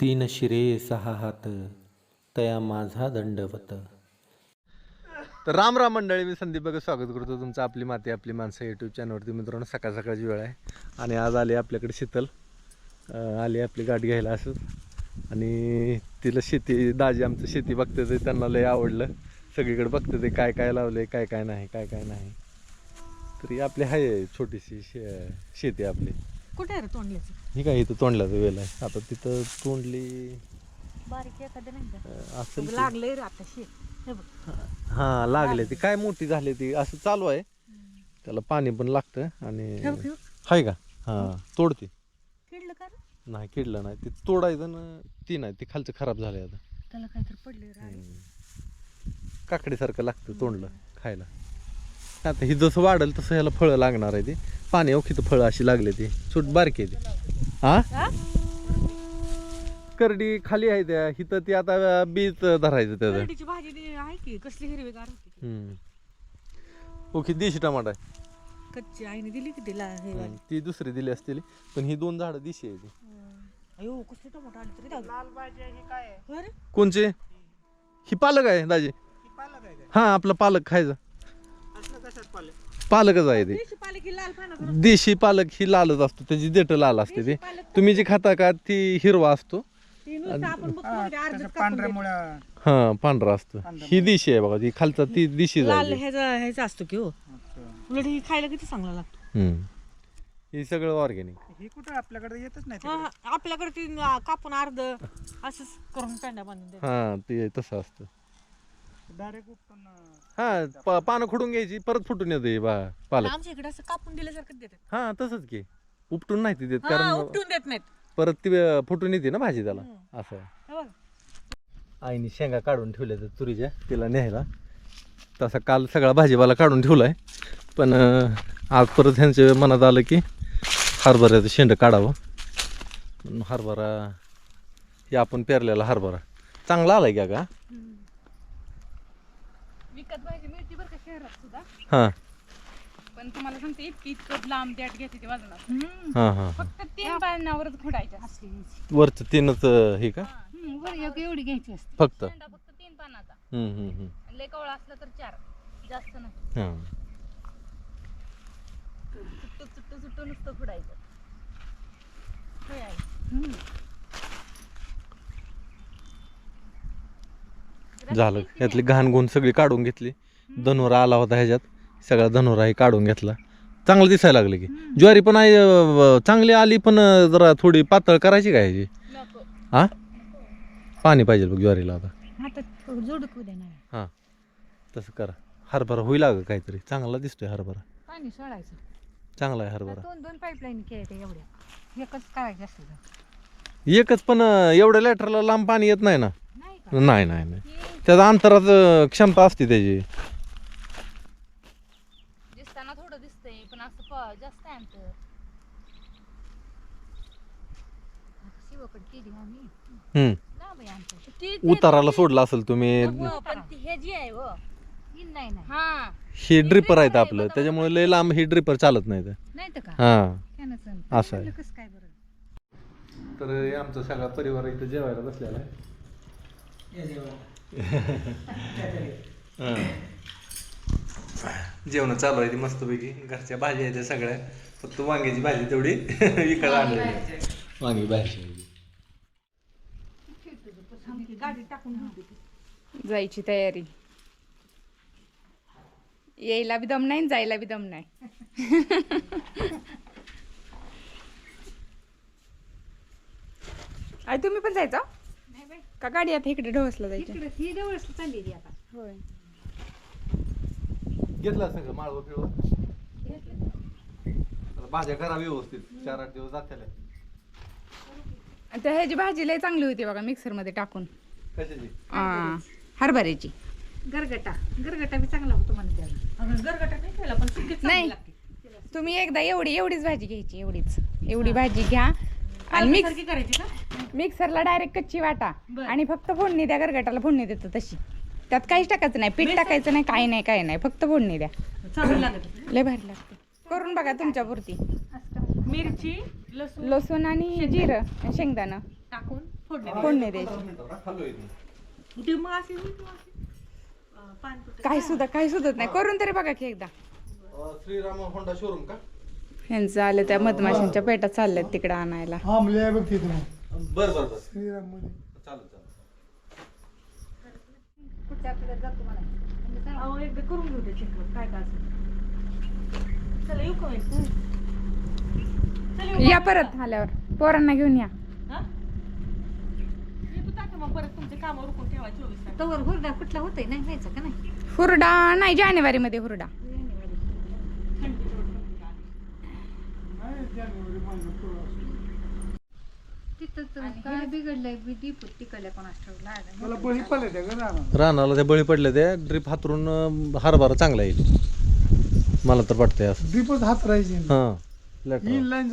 तीन शिरे सहा हात तया माझा दंडवत. तर राम राम मंडळी मी संदीप बघा स्वागत करतो. तुमचं आपली माती आपली माणसं यूट्यूब चॅनलवरती मित्रांनो सकाळ सकाळची वेळ आहे. आणि आज आली आपल्याकडे शीतल. आली आपली गाठ घ्यायला असं. आणि तिला शेती दाजी आमचं शेती बघते ते त्यांना लय आवडलं. सगळीकडे बघते ते काय काय लावलंय काय काय नाही काय काय नाही. तरी आपली आहे छोटीशी शे शेती आपली. कुठे आहे रे तोंडल्याचं? ही काय इथं तोंडल्याचं वेल आहे. आता तिथं तोंडली बारीक एखादं नाही का? अं, असेल की- लागलंय रे आता शेत हे बघ. हा लागले ती. काय मोठी झाली ती. असं चालू आहे. त्याला पाणी पण लागतं आणि हे बघ, हे बघ. आहे का? हा तोडते. किडलं का रे? नाही किडलं नाही. ते तोडायचं ना ती नाही. ती खालचं खराब झालंय आता. त्याला काहीतरी पडले काकडीसारखं लागतं तोंडलं खायला. आता ही जसं वाढेल तसं ह्याला फळं लागणार आहे ती. पाणी ओखीत फळं अशी लागले ती. छोट बारकी आहे ती. हा? हा? करडी खाली आहे त्या. हिथं ती आता बीज धरायचं त्याचं. करडीची भाजी ती आहे की कसली हिरवीगार होती हम्म. ओके देशी टमाटा आहे. कच्ची आईने दिली की तिला हे वाली. ती दुसरी दिली असतील. पण ही दोन झाडं दिशी आहे ती. अयो कसले टमाटो आले तरी लाल भाजी कोणचे? ही पालक आहे दाजी. हा आपला पालक खायचा. पालकच आहे ते. देशी पाले की लाल पानाचं देशी पालक ही लालच असतो त्याची देठ लाल असते ते. तुम्ही जे खाता का ती हिरवा असतो. ती नुसतं आपण बघतो ना ते अर्धच कापून पांढऱ्या देतो. मुळ्या हा पांढरा असतो. ही दिशी आहे बघा ती खालचा ती दिशी लाल जायची ह्याचा ह्याचा असतो की हो. उलट ही खायला किती चांगला लागतो. हे सगळं ऑर्गॅनिक ही कुठं आपल्याकडे येतच नाही हा, हा. आपल्याकडे ती अं, कापून अर्ध असंच करून पेंड्या बांधून देतात. हा ते तसं असतं. डायरेक्ट उपटून हा प- पानं खुडून घ्यायची परत फुटून येते बा पालक. आमच्या इकडे असं कापून दिल्यासारखं देतात. हा तसंच की. उपटून नाही ती देत हा, कारण उपटून देत नाहीत. परत ती अं, फुटून येते ना भाजी त्याला असं. आहे हे बघ. आईने शेंगा काढून ठेवल्या त्या तुरीच्या तिला न्यायला. तसा काल सगळा भाजीपाला काढून ठेवलाय पण अं, आज परत ह्यांच्या मनात आलं की हरभऱ्याचं शेंड काढावं. म्हणून हरभरा हे आपण पेरलेला हरभरा. चांगला आलाय का का विकत भाजी मिळते बरं का शहरात सुद्धा. हां. पण तुम्हाला सांगते इतकी इतकं लांब देठ घेते ते वजनात. हम्म. हां हां फक्त तीन पानावरच खुडायच्या असली वरचं तीनच हे का? वर एक एवढी घ्यायची असते. फक्त. शेंडा फक्त तीन पानाचा. हम्म, हम्म, हम्म. आणि लय कवळा असला तर चार. जास्त नाही. हां. चुट्टू चुट्टू चुट्टू नुसतं खुडायचं होय आई. झालं. यातली घाण गुण सगळी काढून घेतली. धनुरा आला होता ह्याच्यात. सगळा धनुरा हे काढून घेतला. चांगलं दिसायला लागलं की. ज्वारी पण आहे अं, चांगली आली पण अं, जरा थोडी पातळ करायची काय ह्याची? नको. हा? पाणी पाहिजे बघ ज्वारीला आता. आता थोडं जोडकू दे ना हां. तसं करा. हरभरा होईल अगं काहीतरी. चांगला दिसतोय हरभरा. पाणी सोडायचं. चांगला आहे हरभरा. दोन दोन पाईपलाईन केल्या एवढ्या. एकच करायची असते तर. एकच पण अं, एवढ्या लेटरला लांब पाणी येत नाही ना. नाही नाही नाही. त्याचा अंतरात क्षमता असते त्याची. दिसताना थोडं दिसतंय पण असं प- जास्त आहे आमचं शिवकडे केली आम्ही हम्म. लांब आहे आमचं ती उताराला सोडला असेल तुम्ही. हो, पण ती हे जी आहे हो ही नाही नाही. हा. हे ड्रिपर आहेत आपलं. त्याच्यामुळे लय लांब हे ड्रिपर चालत नाही नाही तर का? हां. त्यानंच असं आहे. कसं काय बरं? तर हे आमचा सगळा परिवार इथं जेवायला बसलेला आहे. जेवण चालू आहे ती मस्तपैकी. घरच्या भाज्या आहेत त्या सगळ्या. फक्त वांग्याची भाजी तेवढी. विकत आणलेली. आहे. वांगी भाजी. गाडी टाकून घेऊ जायची तयारी. यायला बी दम नाही आणि जायला बी दम नाही. आई तुम्ही पण जायचा? का गाडी आता इकडे ढोसला जायची? इकडे ही जवळच आता. होय. घेतला सगळं माळवं पिळवं? भाज्या करा व्यवस्थित चार आठ दिवस जात्याला आता ह्याची भाजी लय चांगली होती बघा मिक्सरमध्ये टाकून. कशाची? आ, हरभऱ्याची. गरगटा. गरगटा बी चांगला होतो म्हणते अगं गरगटा नाही खायला पण सुकी चांगली नाही. लागते. तुम्ही एकदा एवढी एवढीच भाजी घ्यायची एवढीच. एवढी भाजी घ्या. आणि मिक्स सारखी करायची का? मिक्सरला डायरेक्ट कच्ची वाटा. बरं. आणि फक्त फोडणी द्या गरगटाला फोडणी देतो तशी. त्यात काहीच टाकायचं नाही पीठ टाकायचं नाही काही नाही काही नाही फक्त फोडणी द्या. चांगली लागत लय भारी लागते. करून बघा तुमच्या पुरती मिरची लसूण लसूण आणि जिरं आणि शेंगदाणं. टाकून फोडणी फोडणी द्यायची. ती मग अशी होईल मग अशी. अं, पानपुट्टी. काही सुद्धा काही सुद्धा नाही. करून तरी बघा की एकदा. श्रीराम होंडा शोरूम का? ह्यांचं आलं त्या मधमाशांच्या पेटात चालल्यात तिकडे आणायला. आमले आहे बघ तिथे मग. बर बर बर. श्रीराममध्ये चालेल. चालेल अहो एकदा करून घेऊ ते चेक काय काय असेल. चला येऊ का मी? चला येऊ या? परत आल्यावर. पोरांना घेऊन या. हा? येतो टाका मग परत तुमचे काम उरकून ठेवा चोवीस तास. तवर हुरडा कुठला होतोय? नाही व्हायचं का नाही? हुरडा नाही जानेवारी मध्ये हुरडा तिथं बिघडलंय कोणास ठेवला बळी पडले त्या का रानात. रानाला त्या बळी पडले त्या ड्रीप हातरून अं, हरभरा चांगला येईल. मला तर वाटतंय असं. दीपच हात राहायचे हा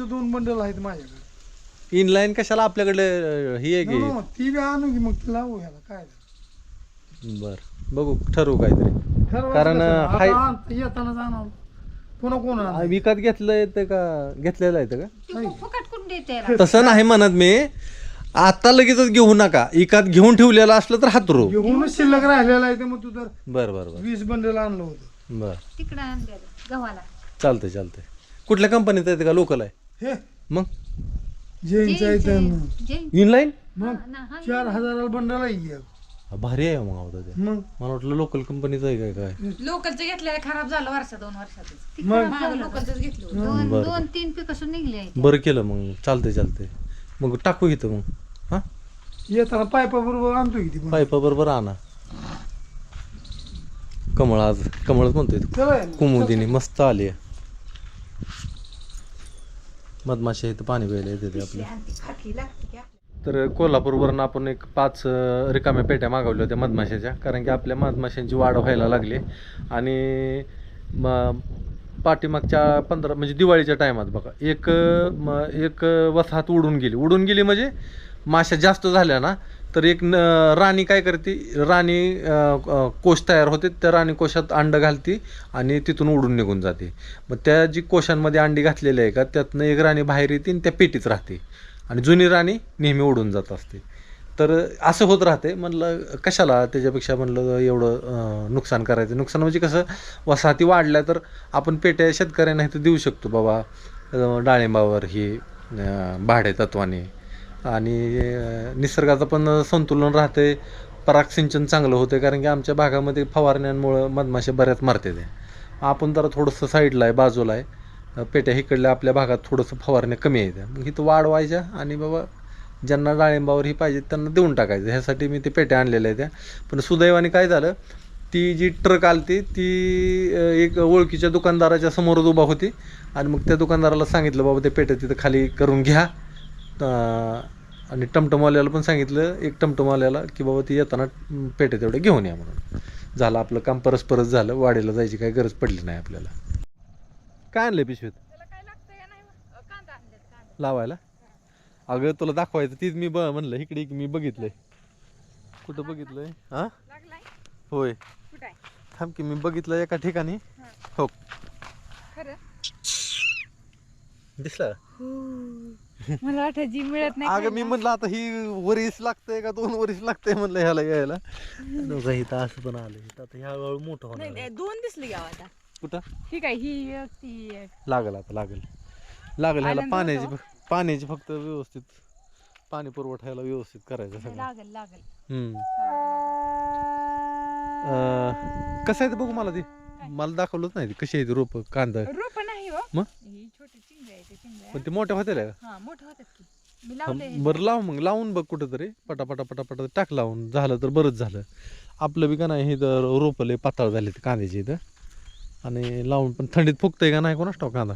दोन बंडल आहेत माझ्याकडे. इनलाईन कशाला आपल्याकडे अं, ही आहे नो, नो, की ती बी आणू की मग ती लावू ह्याला काय झालं? बर. बघू ठरवू काहीतरी. ठरवायचं कारण, कसं? अं, आता हाय- आण- येताना जाणार. कोण आणणार? विकत घेतलंय ते का घेतलेलं आहे ते का? ती फुकट कुठून देते तसं नाही म्हणत मी. आता लगेचच घेऊ नका. एकात घेऊन ठेवलेलं असलं तर हातरू. घेऊनच शिल्लक राहिलेला आहे ते मग तू तर बर बर बर. वीस बंडल आणलं होतं. बर. तिकडं आणलेलं गव्हाला. चालतंय चालतंय. कुठल्या कंपनीत आहे ते का लोकल आहे? हे? मग? जैनचं आहे जैन. इनलाईन मग ना हा चार हजाराला बंडल आहे एक. भारी आहे मग आवडतं ते. मग? मला वाटलं लोकल कंपनीचं आहे काय काय? लोकलचं घेतलेलं खराब झालं वर्ष दोन वर्षातच. मग? लोकलच घेतलं दोन बरं. दोन तीन पीक असून निघले आहेत. बरं केलं मग. चालतंय चालतंय. मग टाकू इथं मग. हा? येताना पायपा बरोबर आणतो की ती पण. पायपा बरोबर आणा. कमळ आज कमळच म्हणतोय तू. चला. कुमुदिनी मस्त आली आहे. मधमाशा इथं पाणी प्यायला येते ते आपल्या. तर कोल्हापूरवरून आपण एक पाच रिकाम्या पेट्या मागवल्या होत्या मधमाशाच्या. कारण की आपल्या मधमाशांची वाढ व्हायला लागली. आणि मग पाठीमागच्या पंधरा म्हणजे दिवाळीच्या टायमात बघा एक म एक वसाहत उडून गेली. उडून गेली म्हणजे माशा जास्त झाल्या ना तर एक न राणी काय करते राणी कोश तयार होते त्या राणी कोशात अंड घालते आणि तिथून उडून निघून जाते. मग त्या जी कोशांमध्ये अंडी घातलेली आहे का त्यातनं एक राणी बाहेर येते आणि त्या पेटीत राहते. आणि जुनी राणी नेहमी उडून जात असते. तर असं होत राहते. म्हणलं कशाला त्याच्यापेक्षा म्हणलं एवढं नुकसान करायचं? नुकसान म्हणजे कसं वसाहती वाढल्या तर आपण पेट्या शेतकऱ्यांना इथं देऊ शकतो बाबा. डाळिंबावर ही भाडे तत्वाने. आणि निसर्गाचं पण संतुलन राहते. पराग सिंचन चांगलं होतं कारण की आमच्या भागामध्ये फवारण्यांमुळं मधमाशा बऱ्याच मारते ते. आपण जरा थोडंसं साईडला आहे बाजूला आहे. पेट्या इकडल्या आपल्या भागात थोडंसं फवारण्या कमी आहेत. मग इथं वाढवायच्या आणि बाबा ज्यांना डाळिंबावर ही पाहिजे त्यांना देऊन टाकायचं. ह्यासाठी मी ते पेट्या आणलेल्या आहेत. त्या पण सुदैवाने काय झालं ती जी ट्रक आलती ती एक ओळखीच्या दुकानदाराच्या समोरच उभा होती. आणि मग त्या दुकानदाराला सांगितलं बाबा ते पेट्या तिथं खाली करून घ्या. आणि टमटमवाल्याला पण सांगितलं एक टमटमवाल्याला की बाबा ती येताना पेट्या तेवढ्या घेऊन या म्हणून. झालं आपलं काम परस्परच झालं. वाडीला जायची काही गरज पडली नाही आपल्याला. काय आणलंय पिशवीत? लावायला? अगं तुला दाखवायचं तीच मी ब म्हणलं इकडे एक मी बघितलंय. कुठं बघितलंय? हा? होय. कुठं आहे? थांब की मी बघितलं एका ठिकाणी. हो. खरं? दिसला? मला वाटत जी मिळत नाही अगं मी म्हणलं आता ही वरीस लागतंय का दोन वरीस लागतंय म्हणलं ह्याला यायला इथं असं पण आलं इथं आता ह्या वेळ मोठं होणार नाही, आहे. दोन दिसली गाव आता. कुठं? ठीक आहे ही एक, ती एक. लागल आता लागल. लागल ह्याला आनंद पाण्याची होतो. पाण्याची फक्त व्यवस्थित पाणी पुरवठ्याला व्यवस्थित करायचं सगळं. लागल लागल. हम्म. अं, कसं आहे ते बघू मला ते. मला दाखवलंच नाही ते. कशी आहे ती रोप कांदा. रोप नाही हो. मग? ही छोटी चिंग आहे ते चिंग पण ते मोठ्या होत्या का हा मोठं होतात की. मी लावले हं, बरं लाव मग. लावून बघ कुठंतरी. पटापटा पटापटा टाक लावून. झालं तर बरंच झालं. आपलं बी का नाही हे तर रोपले पातळ झाले ते कांद्याचे इथं. आणि लावून पण थंडीत फुगतंय का नाही कोणाच कांदा?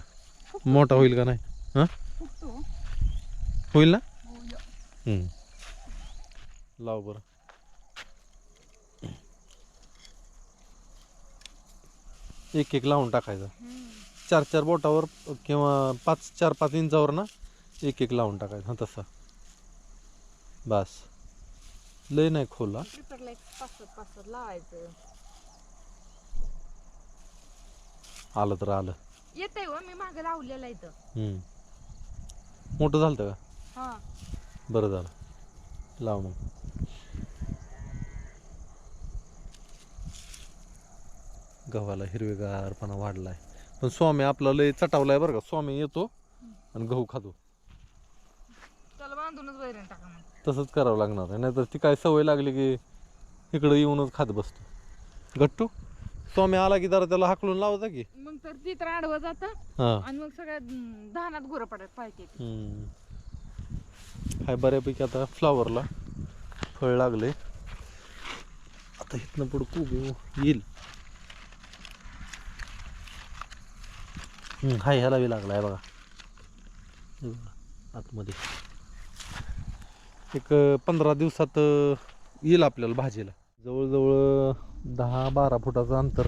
मोठा होईल का नाही? हां? होईल ना. लाव बरं. एक एक लावून टाकायचं. चार चार बोटावर किंवा पाच चार पाच इंचावर ना एक एक लावून टाकायचं. हां तसा. बस. लय नाही खोला लावायचं. आलं तर आलं. येतंय हो मी मागं लावलेलं इथं. हं. मोठं झालं का? हा. बरं झालं. लाव मग. गव्हाला हिरवेगारपणा वाढलाय. पण स्वामी आपला लय चटावलाय बरं का. स्वामी येतो आणि गहू खातो. त्याला बांधूनच वैरण टाका मग. तसंच करावं लागणार आहे. नाहीतर ती काय सवय लागली की इकडं येऊनच खात बसतो. गट्टू स्वामी आला की जरा त्याला हाकलून लावता की? मग तर ती तर आडवं जातं हां. आणि मग सगळ्या अं, धानात गुरं पडत पाहिजे हम्म. हाय बऱ्यापैकी आता फ्लावरला फळ लागले आता इथनं पुढं खूप येईल. हम्म, हाय ह्याला बी लागलाय बघा हे बघा, आतमध्ये. एक अं, पंधरा दिवसात अं, येईल आपल्याला भाजीला. जवळजवळ दहा बारा फुटाचं अंतर.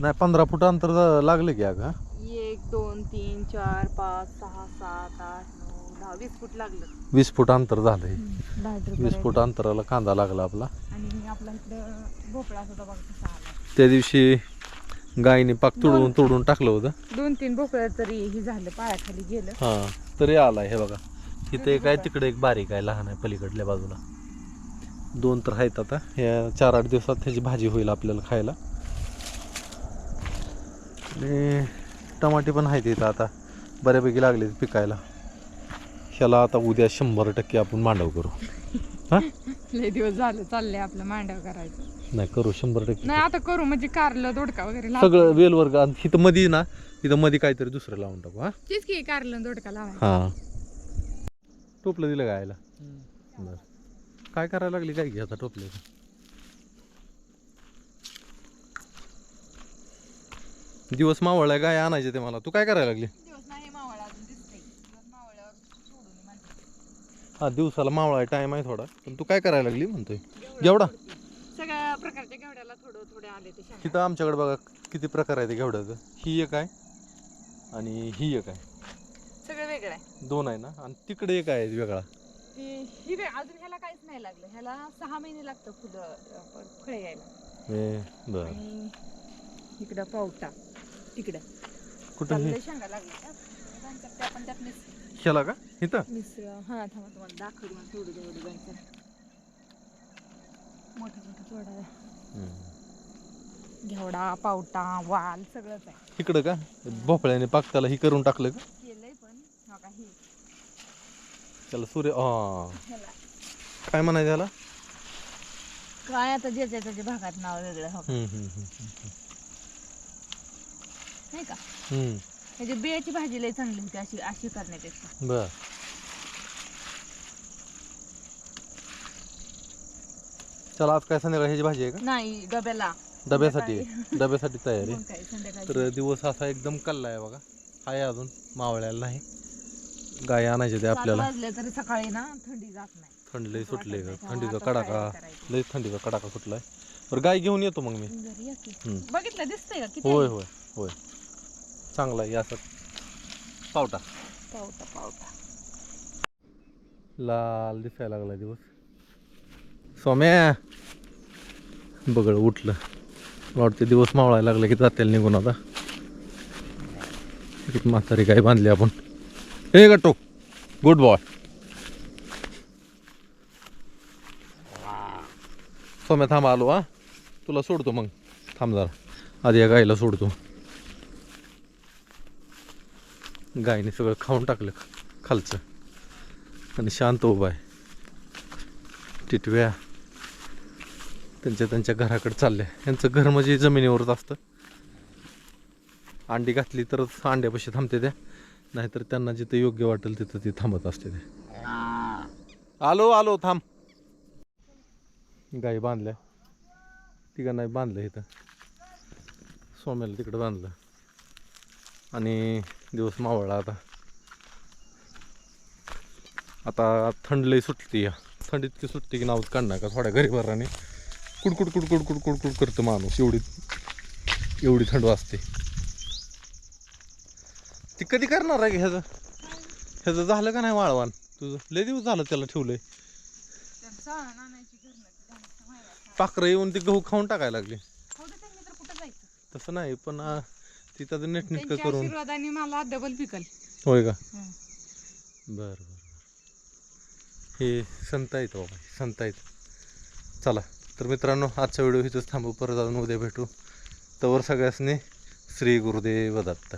नाही पंधरा फुट अंतर जा- लागले की अगं? एक दोन तीन चार पाच सहा सात आठ नऊ दहा वीस फूट लागलं. वीस फूट अंतर झालंय. दहा वीस फूट अंतराला कांदा लागला आपला. आणि आपला इकडं भोपळा सुद्धा बघा कसा आला त्या दिवशी गायीने पाक तोडून तोडून टाकलं होतं. दोन तीन भोपळ्या तरी हे झालं पायाखाली गेलं. हा तरी आलाय हे बघा. इथं एक आहे तिकडे एक बारीक आहे लहान आहे पलीकडल्या बाजूला. दोन तर आहेत आता. या चार आठ दिवसात ह्याची भाजी होईल आपल्याला खायला. आणि टमाटे पण आहेत इथं आता. बऱ्यापैकी लागले पिकायला. ह्याला आता उद्या शंभर टक्के आपण मांडव करू. हा? लय दिवस झालं चाललंय आपलं मांडव करायचं. नाही करू शंभर टक्के. नाही आता करू म्हणजे कारलं दोडका वगैरे लावू सगळं वेलवर्ग आणि इथं मध्ये ना इथं मध्ये काहीतरी दुसरं लावून टाकू हा? तीच की कारलं दोडका लावायचं. हा. टोपलं दिलं गायला बर. काय करायला लागली काय घे आता टोपलं? दिवस मावळलाय गाय आणायचे ते मला. तू काय करायला लागली? दिवस नाही मावळा अजून दिसतंय. दिवस मावळ्यावर सोडून म्हणते हा दिवसाला मावळाय टाइम आहे थोडा. पण तू काय करायला लागली म्हणतोय? घेवडा सगळ्या प्रकारच्या घेवड्याला थोडं थोडे आले ते शेंगा. तिथं आमच्याकडे बघा किती प्रकार आहे ते घेवड्याचं ही एक आहे आणि ही एक आहे. सगळं वेगळं आहे. दोन आहे ना? आणि तिकडे एक आहे वेगळा. ती ही अजून ह्याला काहीच नाही लागलं. ह्याला सहा महिने लागतं फुलं अं, फळे यायला. बर. आणि इकडं पावटा. इकडं. कुठं हे? त्यात मिस ह्याला का? इथं? मिसळ हा थांबा तुम्हाला दाखवली मला तेवढं तेवढं जायचं मोठं मोठं थोडं घेवडा पावटा वाल सगळंच आहे. इकडं का? भोपळ्याने पाक त्याला ही करून टाकलं का? केलंय पण. हा का हे? त्याला सूर्य हा. ह्याला. काय म्हणायचं त्याला काय आता ज्याच्या त्याच्या भागात नाव वेगळं हो हम्म, हम्म, हम्म, नाही का? हम्म. त्याची बियाची भाजी लय चांगली होती अशी अशी करण्यापेक्षा. बर. चला आज काय संध्याकाळी ह्याची भाजी आहे का? नाही डब्याला. डब्यासाठी डब्यासाठी तयारी मग काय संध्याकाळी तर दिवस असा एकदम कल्ला आहे बघा. आहे अजून मावळ्याला नाही. गाय आणायचे ते सात आपल्याला. वाजले तरी सकाळी ना थंडी जात नाही. थंडी लई सुटली. थंडीचा कडाका? लई थंडीचा कडाका सुटलाय. बरं गाय घेऊन येतो मग मी. घरी या की. हम्म. बघितलं दिसतंय का? किती होय? होय होय. चांगला आहे असं. पावटा. पावटा पावटा. लाल दिसायला लागला दिवस. सोम्या बगळ उठलं. वाटते दिवस मावळायला लागले की जातील निघून आता. म्हातारी गाय बांधली आपण. हे गट्टो. गुड बॉय सोम्या थांब आलो हा. तुला सोडतो मग. थांब जरा. आधी या गाईला सोडतो. गायने सगळं खाऊन टाकलं खालचं. आणि शांत उभा आहे. टिटव्या त्यांच्या त्यांच्या घराकडे चालल्या. यांचं घर म्हणजे जमिनीवरच असतं. अंडी घातली तरच अंड्यापाशी थांबते त्या. नाहीतर त्यांना जिथं योग्य वाटेल तिथं ती थांबत असते ते. आलो आलो थांब. गाई बांधल्या. तिघा नाही बांधलं इथं. सोम्याला तिकडं बांधलं. आणि दिवस मावळला आता. आता थंड लई सुटती थंड इतकी सुटते की नावच काढणार का? थोड्या गरीबाराने कुडकुड कुडकुड कुडकुड कुडकुड करतो माणूस. एवढी एवढी थंड वाजते. ती कधी करणार आहे ह्याचं? ह्याचं झालं का नाही वाळवान? तुझं? लय दिवस झालं त्याला ठेवलंय. पाखरं येऊन ते गहू खाऊन टाकायला लागले. तसं नाही पण आ, ती त्याचं नीटनेटकं त्यांच्या करून. आशीर्वादाने मला डबल पिकल. होय का. बर बर बर. हे संत आहेत बाबा हे संत आहेत. चला तर मित्रांनो आजचा व्हिडिओ इथंच थांबू. परत अजून उद्या भेटू. तवर सगळ्यासनी श्री गुरुदेव दत्त.